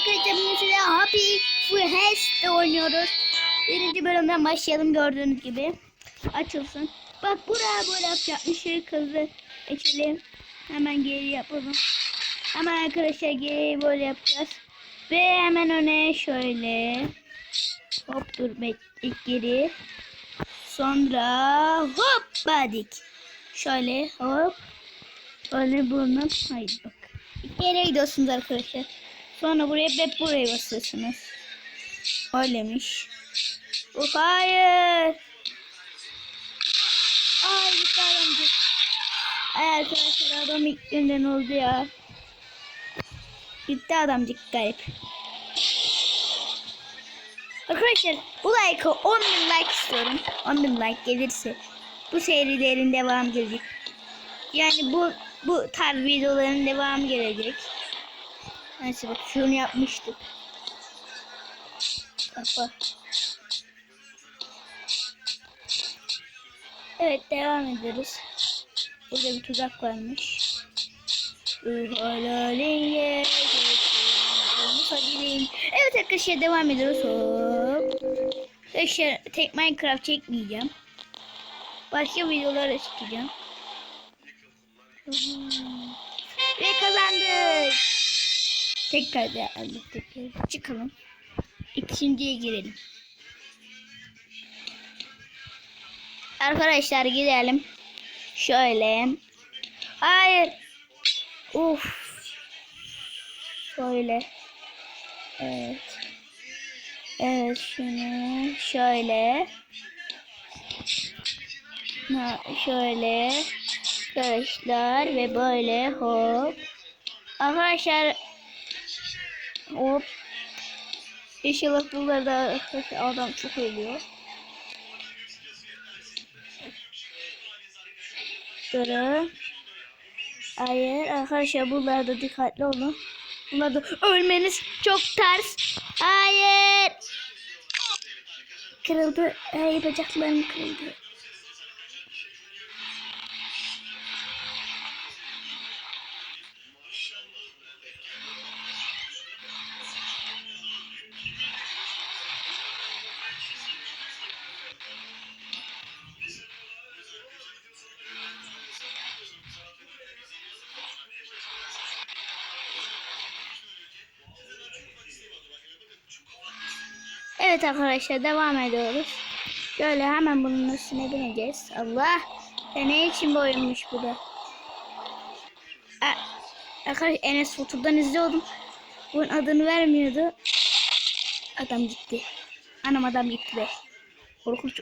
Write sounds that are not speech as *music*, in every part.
arkadaşlar bugün size Happy Fest oynuyoruz. Birinci bölümden başlayalım gördüğünüz gibi. Açılsın. Bak buraya böyle yapacakmış. Şöyle hızlı geçelim. Hemen geri yapalım. Hemen arkadaşlar geri böyle yapacağız. Ve hemen öne şöyle. Hop dur bekle geri. Sonra hop badik. Şöyle hop. Öyle burnum. Haydi bak. Yere gidiyorsunuz arkadaşlar. Sonra buraya ve buraya basıyorsunuz. Öylemiş. Oh, hayır. Ay gitti adamcık. Ay arkadaşlar adam ilk günden oldu ya. Gitti adamcık garip. Arkadaşlar bu like'ı 10 bin like istiyorum. 10 bin like gelirse bu serilerin devamı gelecek. Yani bu bu tarz videoların devamı gelecek. Neyse bak şunu yapmıştık. Kafa. Evet devam ediyoruz. Burada bir tuzak varmış. Evet arkadaşlar devam ediyoruz. Hop. Arkadaşlar tek Minecraft çekmeyeceğim. Başka videolara çekeceğim. Ve kazandık. Tekrar. Tekrar çıkalım. İkinciye girelim. Arkadaşlar gidelim. Şöyle. Hayır. Uf. Şöyle. Evet. Evet şunu şöyle. Ha, şöyle. Arkadaşlar ve böyle hop. Arkadaşlar hop. İnşallah buralarda adam çok ölüyor. Durun. Hayır arkadaşlar buralarda dikkatli olun. Bunlarda ölmeniz çok ters. Hayır. Kırıldı. Hayır bacaklarım kırıldı. Evet arkadaşlar devam ediyoruz. Şöyle hemen bunun üstüne bineceğiz. Allah! Ya ne için boyunmuş bu da? Aa, Arkadaşlar Enes Batur'dan izliyordum. Bunun adını vermiyordu. Adam gitti. Anam adam gitti be. Korkunç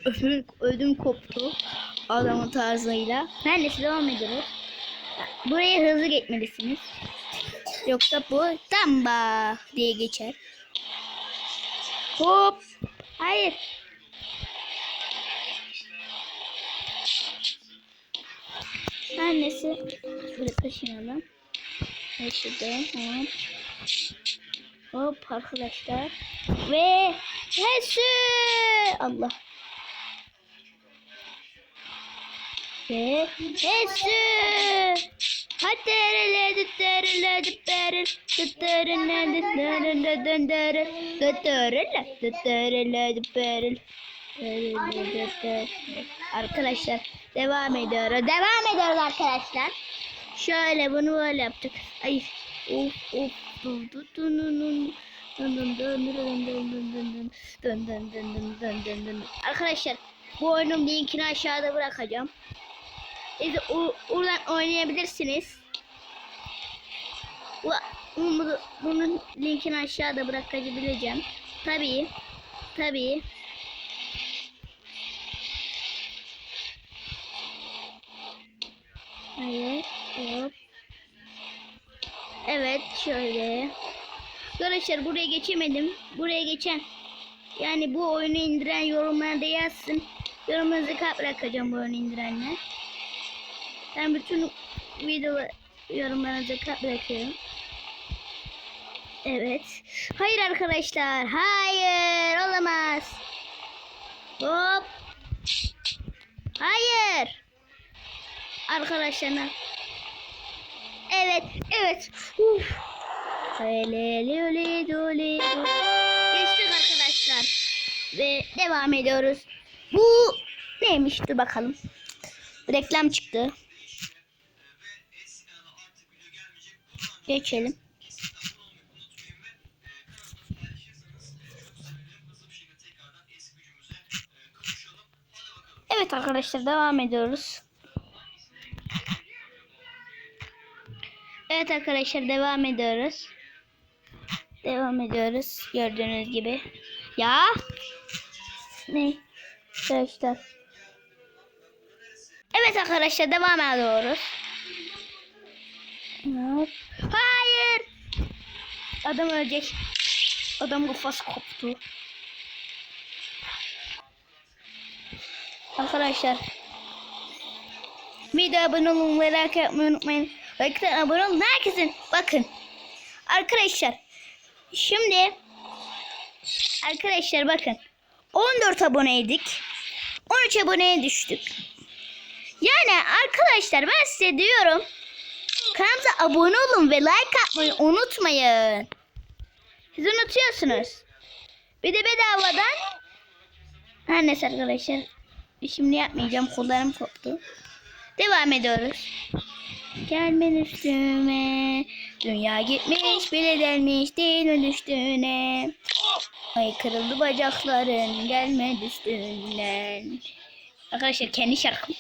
ödüm, koptu. Adamın tarzıyla. Neyse devam ediyoruz. Buraya hızlı geçmelisiniz. Yoksa bu tamba diye geçer. Hop. Hayır. Neyse. Şöyle taşıyalım. Şuradan hop. Hop arkadaşlar. Ve Hesu. Allah. Ve Hesu. Arkadaşlar devam ediyoruz. Devam ediyoruz arkadaşlar. Şöyle bunu böyle yaptık. Ay of of Arkadaşlar bu oyunun linkini aşağıda bırakacağım. Oradan oynayabilirsiniz. Bu, bunu, bunun linkini aşağıda bırakabileceğim. Tabii. Tabii. Hayır. Evet şöyle. Arkadaşlar buraya geçemedim. Buraya geçen yani bu oyunu indiren yorumlarda yazsın. Yorumunuzu kalp bırakacağım bu oyunu indirenler. Ben bütün video yorumlarınızı kalp bırakıyorum. Evet. Hayır arkadaşlar. Hayır. Olamaz. Hop. Hayır. Arkadaşlar. Evet. Evet. Uf. Geçtik arkadaşlar. Ve devam ediyoruz. Bu neymiş dur bakalım. Reklam çıktı. Geçelim. Evet arkadaşlar devam ediyoruz. Evet arkadaşlar devam ediyoruz. Devam ediyoruz gördüğünüz gibi. Ya ne? Arkadaşlar. Evet arkadaşlar devam ediyoruz. Hop. Adam ölecek. Adam kafası koptu. Arkadaşlar. Video abone olun like yapmayı unutmayın. Like'tan abone olun. Herkesin bakın. Arkadaşlar. Şimdi Arkadaşlar bakın. 14 aboneydik. 13 aboneye düştük. Yani arkadaşlar ben size diyorum. Kanalımıza abone olun ve like atmayı unutmayın. Siz unutuyorsunuz. Bir de bedavadan her neyse arkadaşlar. Şimdi yapmayacağım. Kollarım koptu. Devam ediyoruz. Gelmen üstüme. Dünya gitmiş bile delmiş değil düştüğüne. Ay kırıldı bacakların gelme üstünden. Arkadaşlar kendi şarkım.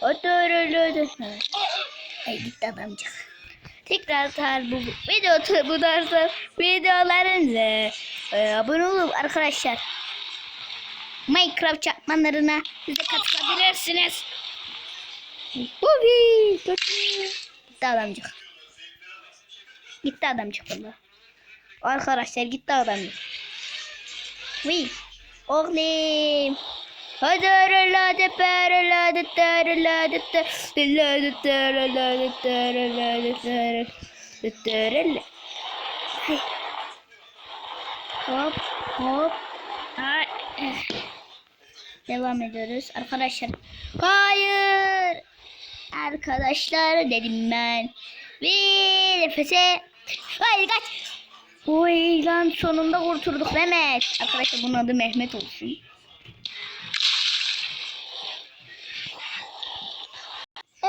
Otururdu. Ay gitti adamcık. Tekrar tar bu video bu tarzda videolarınıza e, abone olup arkadaşlar Minecraft çakmanlarına siz de katılabilirsiniz. Ubi, gitti adamcık. Gitti adamcık valla. Arkadaşlar gitti adamcık. Uy, oğlum. Hadi araladı paraladı taraladı taraladı taraladı taraladı taraladı taraladı Hop hop. Ay. Devam ediyoruz arkadaşlar. Hayır. Arkadaşlar dedim ben. Bir nefese. Hayır kaç. Oy lan sonunda kurtulduk Mehmet. Arkadaşlar bunun adı Mehmet olsun.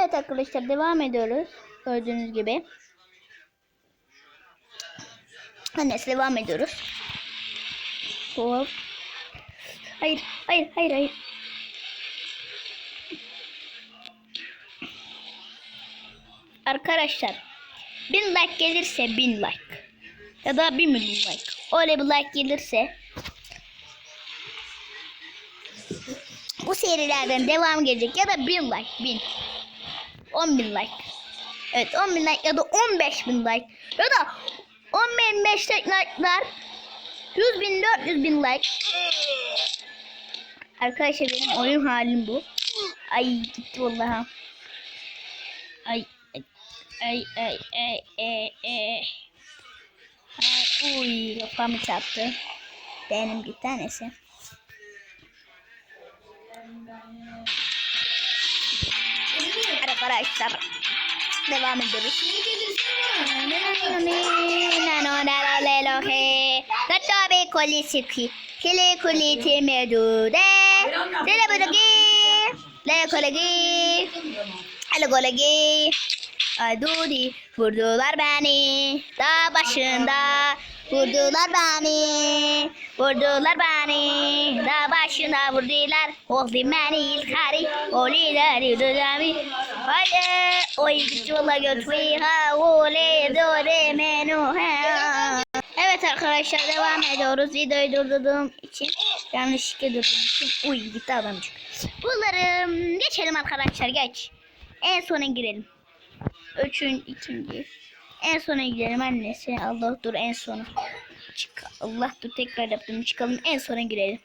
Evet arkadaşlar devam ediyoruz. Gördüğünüz gibi. Neyse devam ediyoruz. Hop. Hayır, hayır, hayır, hayır. Arkadaşlar, bin like gelirse bin like ya da bir milyon like. Öyle bir like gelirse bu serilerden devam gelecek ya da bin like, bin. 10 bin like. Evet 10 bin like ya da 15 bin like ya da 10 bin 5 like'lar 100 bin 400 bin like. Arkadaşlar benim oyun halim bu. Ay gitti vallahi. Ay ay ay ay ay ay. Ay uy kafamı çarptı. Benim bir tanesi. arkadaşlar. Devam ediyoruz. Tabi koli siki. Kili kuli timi dude. Dile bulagi. Dile kolagi. Hele kolagi. Ay dudi vurdular beni. Dağ başında. Vurdular beni, vurdular beni, dağ başında vurdular, oldu beni ilkari, oliler yududami, hayır, oy gitti valla götürü ha, ole dore menu ha. Evet arkadaşlar devam ediyoruz. Videoyu durdurduğum için yanlışlıkla durdurduğum için uy gitti adamcık. Bunları geçelim arkadaşlar geç. En sona girelim. Üçün ikinci. En sona girelim annesi. Allah dur en sona. Çık. Allah dur tekrar yaptım. Çıkalım en sona girelim.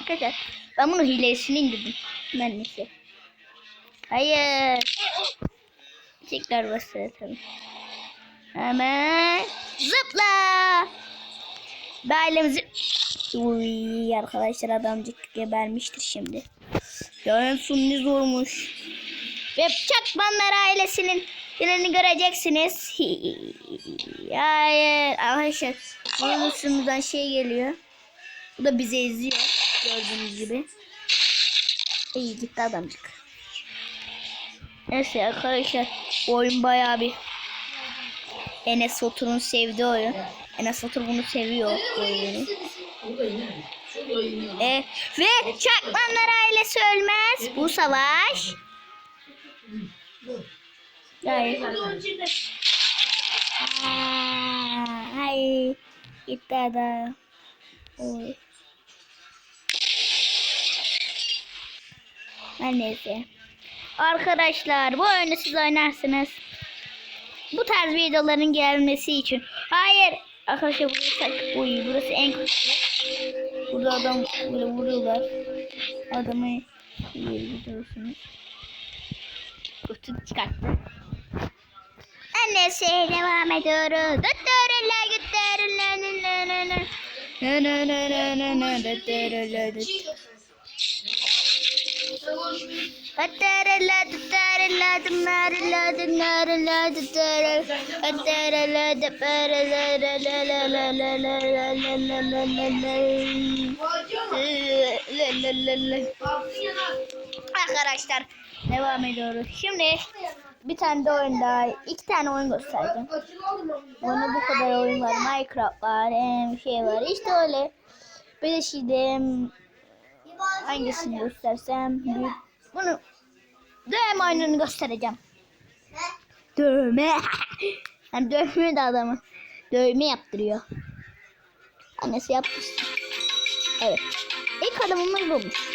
Arkadaşlar ben bunu hilesini indirdim. Annesi. Hayır. Tekrar basalım. Hemen zıpla. Böylemizi Uy arkadaşlar adamcık gebermiştir şimdi. Ya en ne zormuş. Ve Çakmanlar ailesinin Gününü göreceksiniz. *laughs* Hayır. Arkadaşlar bunun üstümüzden şey geliyor. Bu da bizi eziyor. Gördüğünüz gibi. İyi gitti adamcık. Neyse arkadaşlar oyun bayağı bir Enes Batur'un sevdiği oyun. Enes Batur bunu seviyor oyunu. E, ve Çakmanlar ailesi ölmez. Bu savaş. Hayır. Hayır. Gitti adam. Oy. Her neyse. Arkadaşlar bu oyunu siz oynarsınız. Bu tarz videoların gelmesi için. Hayır. Arkadaşlar burası, Uy, burası en kötü. Burada adam böyle vuruyorlar. Adamı ileri gidiyorsunuz. Kutu çıkarttı nefsiyle devam ediyoruz. Düttürürler güttürürler. Ne ne ne ne ne ne düttürürler Ötterele dütterele dümerele dümerele düttere Ötterele düperele Arkadaşlar devam ediyoruz. Şimdi bir tane de oyun daha, iki tane oyun göstereceğim. Bana bu kadar oyun var. Minecraft var, em, şey var. İşte öyle. Bir de şimdi hangisini göstersem büyük. Bunu dövme oyununu göstereceğim. Dövme. *laughs* Hem dövme de adamı. Dövme yaptırıyor. Annesi yapmışsın. Evet. İlk adamımız bulmuş.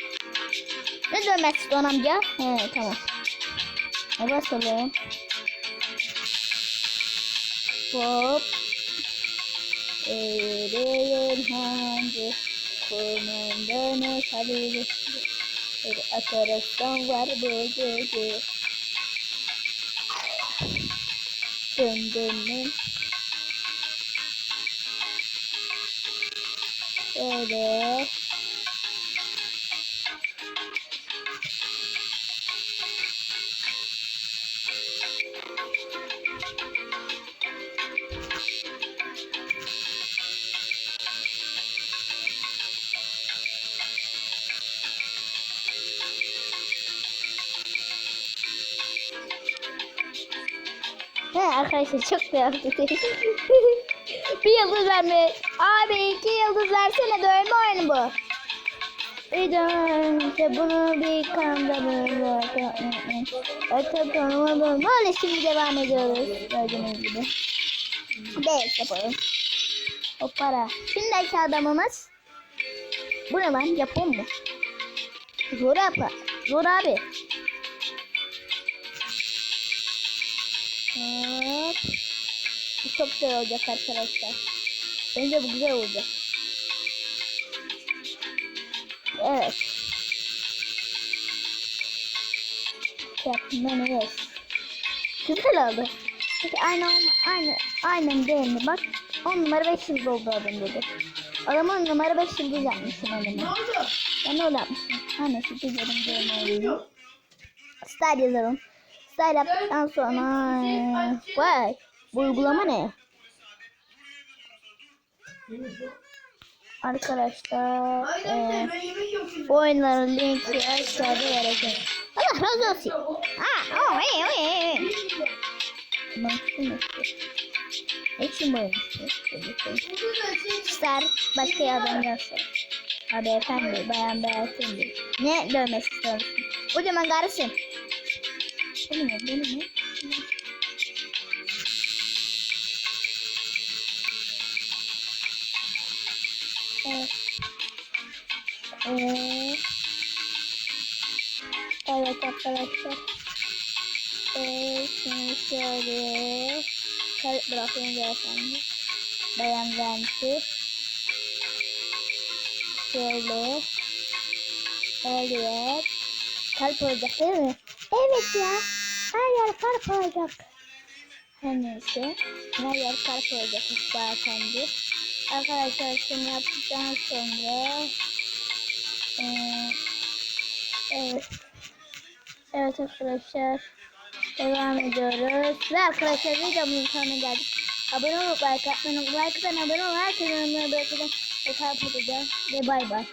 Ne dövmek istiyorsun amca? He tamam. Basalım. Hop. Eğrilir hancı. Kumandan atabilir. Bir atarastan var bu gece. Döndüm. Böyle. Neyse çok beğendim. *laughs* bir yıldız verme. Abi iki yıldız versene dövme oyunu bu. Bir de bunu bir kandırma. Öte kanıma dönme. Öyle şimdi devam ediyoruz. Gördüğünüz gibi. Beş yapalım. O para. Şimdi aşağı adamımız. Bu ne lan? Japon mu? Zor apa. Zor abi. Hmm. Bu çok güzel olacak arkadaşlar. Bence bu güzel olacak. Evet. Yaptım evet. Güzel oldu. Peki aynı aynı, aynen değil mi? Bak 10 numara 5 yıldız oldu adam dedi. Adam 10 numara 5 yıldız yapmışsın adamı. Ben öyle yapmışım. Şu güzelim mi? Star yazalım. Star yaptıktan sonra... Vay! Bu uygulama ne? Arkadaşlar... eee, bu oyunların linki aşağıda vereceğim. Allah razı olsun. Ha, oh, hey, hey, hey. Şunu. Hepsi mi oymuş? Star başka yerden gelse. Abi efendi bayan beyefendi. Ne dövmek istiyorsun? O zaman karısın. Mi? Benim mi? Evet. Evet arkadaşlar. Ee, şimdi şöyle kalp bırakayım beyefendi. Bayan Venti. Şöyle. Evet. Kalp olacak değil mi? Evet ya. Her yer kalp olacak. Her neyse. Her yer kalp olacak beyefendi. Arkadaşlar şunu yaptıktan sonra eee, evet evet arkadaşlar Devam ediyoruz. Ve arkadaşlar videomun sonuna geldik. Abone olup like atmayı, like atan abone ol. Herkese ömrüne bırakın. Ve kalp edeceğim. Ve bay bay.